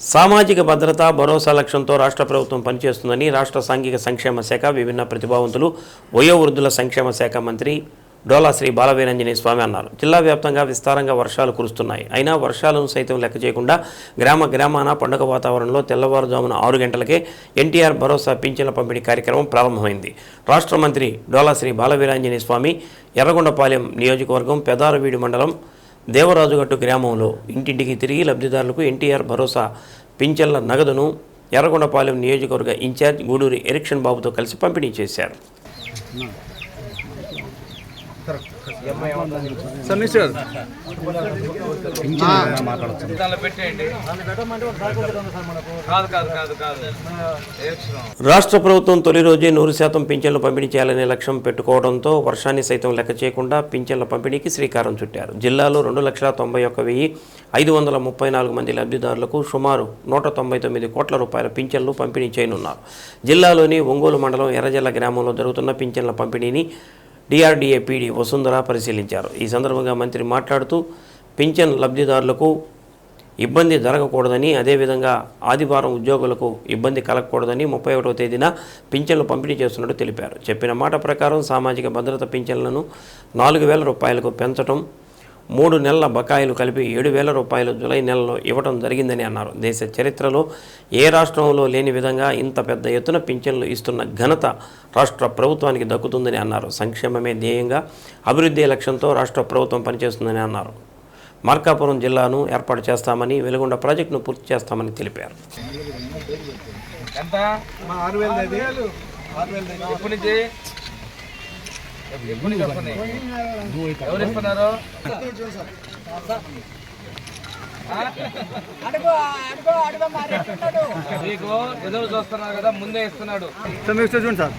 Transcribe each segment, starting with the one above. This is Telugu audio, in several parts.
సామాజిక భద్రత భరోసా లక్ష్యంతో రాష్ట్ర ప్రభుత్వం పనిచేస్తుందని రాష్ట్ర సాంఘిక సంక్షేమ శాఖ విభిన్న ప్రతిభావంతులు వయోవృద్ధుల సంక్షేమ శాఖ మంత్రి డోలా శ్రీ బాలవీరంజనేయ స్వామి అన్నారు. జిల్లా వ్యాప్తంగా విస్తారంగా వర్షాలు కురుస్తున్నాయి. అయినా వర్షాలను సైతం లెక్క చేయకుండా గ్రామ గ్రామాన పండుగ వాతావరణంలో తెల్లవారుజామున ఆరు గంటలకే ఎన్టీఆర్ భరోసా పింఛన్ల పంపిణీ కార్యక్రమం ప్రారంభమైంది. రాష్ట్ర మంత్రి డోలా శ్రీ బాలవీరాంజనేయ స్వామి ఎర్రగొండపాలెం నియోజకవర్గం పెదారవీడి మండలం దేవరాజుగట్టు గ్రామంలో ఇంటింటికి తిరిగి లబ్ధిదారులకు ఎన్టీఆర్ భరోసా పింఛన్ల నగదును ఎర్రగొండపాలెం నియోజకవర్గ ఇన్ఛార్జ్ గూడూరి ఎరిక్షన్ బాబుతో కలిసి పంపిణీ చేశారు సమిశ్వర్ దానిలో పెట్టేయండి కాదు కాదు కాదు కాదు ఏక్షణం. రాష్ట్ర ప్రభుత్వం తొలి రోజే నూరు శాతం పింఛన్లు పంపిణీ చేయాలనే లక్ష్యం పెట్టుకోవడంతో వర్షాన్ని సైతం లెక్క చేయకుండా పింఛన్ల పంపిణీకి శ్రీకారం చుట్టారు. జిల్లాలో రెండు లక్షల తొంభై ఒక్క వెయ్యి ఐదు వందల ముప్పై నాలుగు మంది లబ్ధిదారులకు సుమారు నూట తొంభై తొమ్మిది కోట్ల రూపాయల పింఛన్లు పంపిణీ చేయనున్నారు. జిల్లాలోని ఒంగోలు మండలం ఎర్రజల్ల గ్రామంలో జరుగుతున్న పింఛన్ల పంపిణీని డిఆర్డీఏ పీడీ వసుంధర పరిశీలించారు. ఈ సందర్భంగా మంత్రి మాట్లాడుతూ పింఛన్ లబ్ధిదారులకు ఇబ్బంది జరగకూడదని అదేవిధంగా ఆదివారం ఉద్యోగులకు ఇబ్బంది కలగకూడదని ముప్పై ఒకటవ తేదీన పింఛన్లు పంపిణీ చేస్తున్నట్టు తెలిపారు. చెప్పిన మాట ప్రకారం సామాజిక భద్రత పింఛన్లను నాలుగు వేల రూపాయలకు పెంచడం మూడు నెలల బకాయిలు కలిపి ఏడు వేల రూపాయలు జులై నెలలో ఇవ్వడం జరిగిందని అన్నారు. దేశ చరిత్రలో ఏ రాష్ట్రంలో లేని విధంగా ఇంత పెద్ద ఎత్తున పింఛన్లు ఇస్తున్న ఘనత రాష్ట్ర ప్రభుత్వానికి దక్కుతుందని అన్నారు. సంక్షేమమే ధ్యేయంగా అభివృద్ధి లక్ష్యంతో రాష్ట్ర ప్రభుత్వం పనిచేస్తుందని అన్నారు. మార్కాపురం జిల్లాను ఏర్పాటు చేస్తామని వెలుగొండ ప్రాజెక్టును పూర్తి చేస్తామని తెలిపారు. ఎంత? ఎవరు ఇస్తున్నారు ఆ? మీకు ఎదురు చూస్తున్నారు కదా ముందే ఇస్తున్నాడు. చూడండి సార్.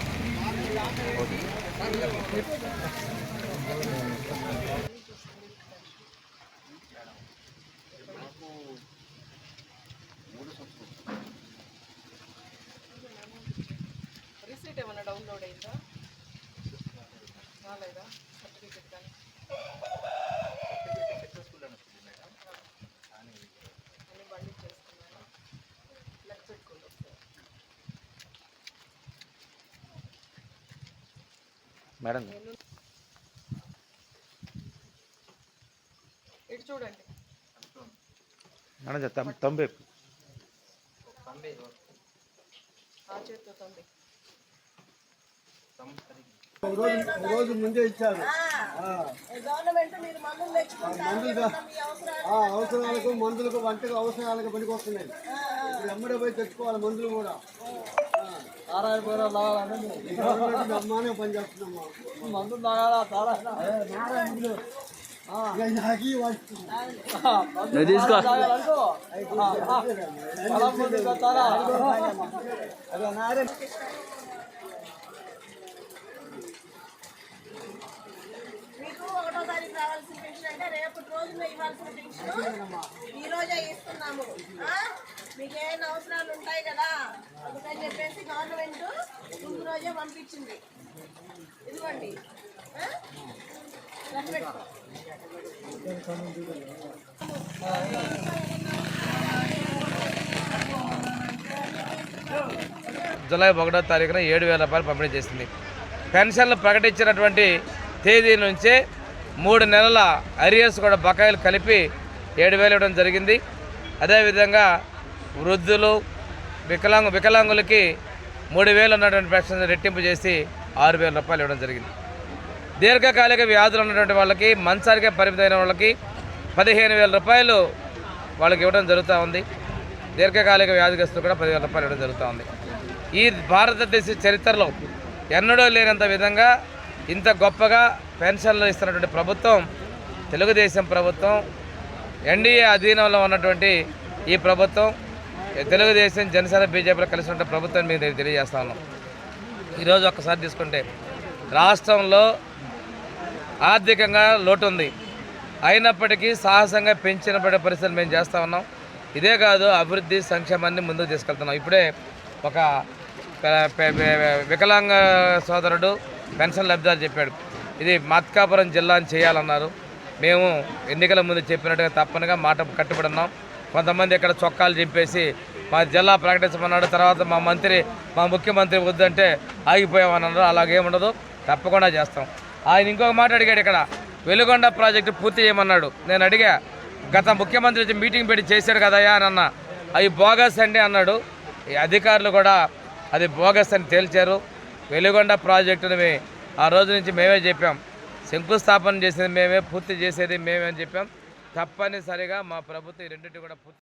రాలేదా సర్టిఫికెట్ కానీ. అన్ని బండి చేసుకున్నాను. లెక్క పెట్టుకోండి ఒకసారి మేడం. ఇటు చూడండి. మేడం చెప్తాం తొంభై ఆ చేతితో తండ్రి రోజు ముందే ఇచ్చారు. మందులు అవసరాలకు మందులకు వంటకు అవసరాలకు పనికి వస్తున్నాయి ఇప్పుడు ఎమ్మడే పోయి తెచ్చుకోవాలి మందులు కూడా. తారాయి కూర గవర్నమెంట్ అమ్మానే పని చేస్తున్నామ్మా మందులు తాగాలా తారా తీసుకో. మీకు ఒకటో తారీఖు రావాల్సిన పెన్షన్ అంటే ఇవ్వాల్సిన పెన్షన్ ఈ రోజే ఇస్తున్నాము. మీకేం అవసరాలు ఉంటాయి కదా? అందుకని చెప్పేసి గవర్నమెంట్ ముందు రోజే పంపించింది. ఇదిగోండి. ఆ? జూలై ఒకటో తారీఖున ఏడు వేల రూపాయలు పంపిణీ చేసింది. పెన్షన్లు ప్రకటించినటువంటి తేదీ నుంచే మూడు నెలల అరియర్స్ కూడా బకాయిలు కలిపి ఏడు వేలు ఇవ్వడం జరిగింది. అదేవిధంగా వృద్ధులు వికలాంగు వికలాంగులకి మూడు వేలు ఉన్నటువంటి పెన్షన్ రెట్టింపు చేసి ఆరు వేల రూపాయలు ఇవ్వడం జరిగింది. దీర్ఘకాలిక వ్యాధులు ఉన్నటువంటి వాళ్ళకి మంచానికే పరిమితమైన వాళ్ళకి పదిహేను వేల రూపాయలు వాళ్ళకి ఇవ్వడం జరుగుతూ ఉంది. దీర్ఘకాలిక వ్యాధిగ్రస్తులు కూడా పదివేల రూపాయలు ఇవ్వడం జరుగుతూ ఉంది. ఈ భారతదేశ చరిత్రలో ఎన్నడూ లేనంత విధంగా ఇంత గొప్పగా పెన్షన్లు ఇస్తున్నటువంటి ప్రభుత్వం తెలుగుదేశం ప్రభుత్వం ఎన్డీఏ అధీనంలో ఉన్నటువంటి ఈ ప్రభుత్వం తెలుగుదేశం జనసేన బీజేపీలో కలిసి ఉన్న ప్రభుత్వం మీద నేను తెలియజేస్తా ఉన్నాం ఈరోజు ఒక్కసారి తీసుకుంటే రాష్ట్రంలో ఆర్థికంగా లోటు ఉంది అయినప్పటికీ సాహసంగా పెంచిన పరిస్థితులు మేము చేస్తూ ఉన్నాం. ఇదే కాదు అభివృద్ధి సంక్షేమాన్ని ముందుకు తీసుకెళ్తున్నాం. ఇప్పుడే ఒక వికలాంగ సోదరుడు పెన్షన్ లబ్ధిదారు చెప్పాడు. ఇది మత్కాపురం జిల్లాని చేయాలన్నారు. మేము ఎన్నికల ముందు చెప్పినట్టుగా తప్పనిగా మాట కట్టుబడి ఉన్నాం కొంతమంది ఇక్కడ చొక్కాలు చెప్పేసి మా జిల్లా ప్రకటించమన్నాడు. తర్వాత మా మంత్రి మా ముఖ్యమంత్రి వద్దంటే ఆగిపోయామన్నారు. అలాగేముండదు తప్పకుండా చేస్తాం. ఆయన ఇంకొక మాట అడిగాడు ఇక్కడ. వెలుగొండ ప్రాజెక్టు పూర్తి చేయమన్నాడు. నేను అడిగా గత ముఖ్యమంత్రి వచ్చి మీటింగ్ పెట్టి చేశాడు కదయా అని అన్న. అవి బోగస్ అండి అన్నాడు. ఈ అధికారులు కూడా అది బోగస్ అని తేల్చారు. వెలుగొండ ప్రాజెక్టుని ఆ రోజు నుంచి మేమే చెప్పాం. శంకుస్థాపన చేసేది మేమే పూర్తి చేసేది మేమే అని చెప్పాం. తప్పనిసరిగా మా ప్రభుత్వం రెండింటి కూడా పూర్తి